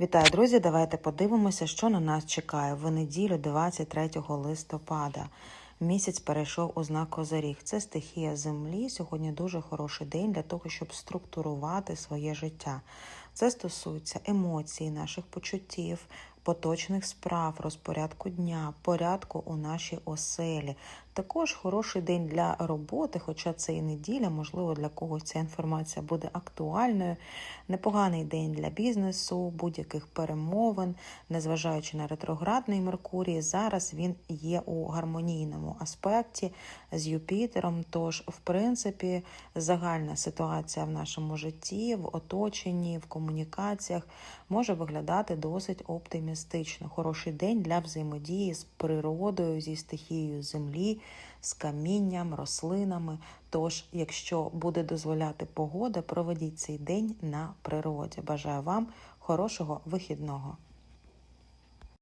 Вітаю, друзі! Давайте подивимося, що на нас чекає в неділю 23 листопада. Місяць перейшов у знак Козиріг. Це стихія землі. Сьогодні дуже хороший день для того, щоб структурувати своє життя. Це стосується емоцій, наших почуттів, поточних справ, розпорядку дня, порядку у нашій оселі. Також хороший день для роботи, хоча це і неділя, можливо, для когось ця інформація буде актуальною. Непоганий день для бізнесу, будь-яких перемовин, незважаючи на ретроградний Меркурій, зараз він є у гармонійному аспекті з Юпітером. Тож, в принципі, загальна ситуація в нашому житті, в оточенні, в комунікаціях може виглядати досить оптимістично. Хороший день для взаємодії з природою, зі стихією землі, з камінням, рослинами. Тож, якщо буде дозволяти погода, проведіть цей день на природі. Бажаю вам хорошого вихідного.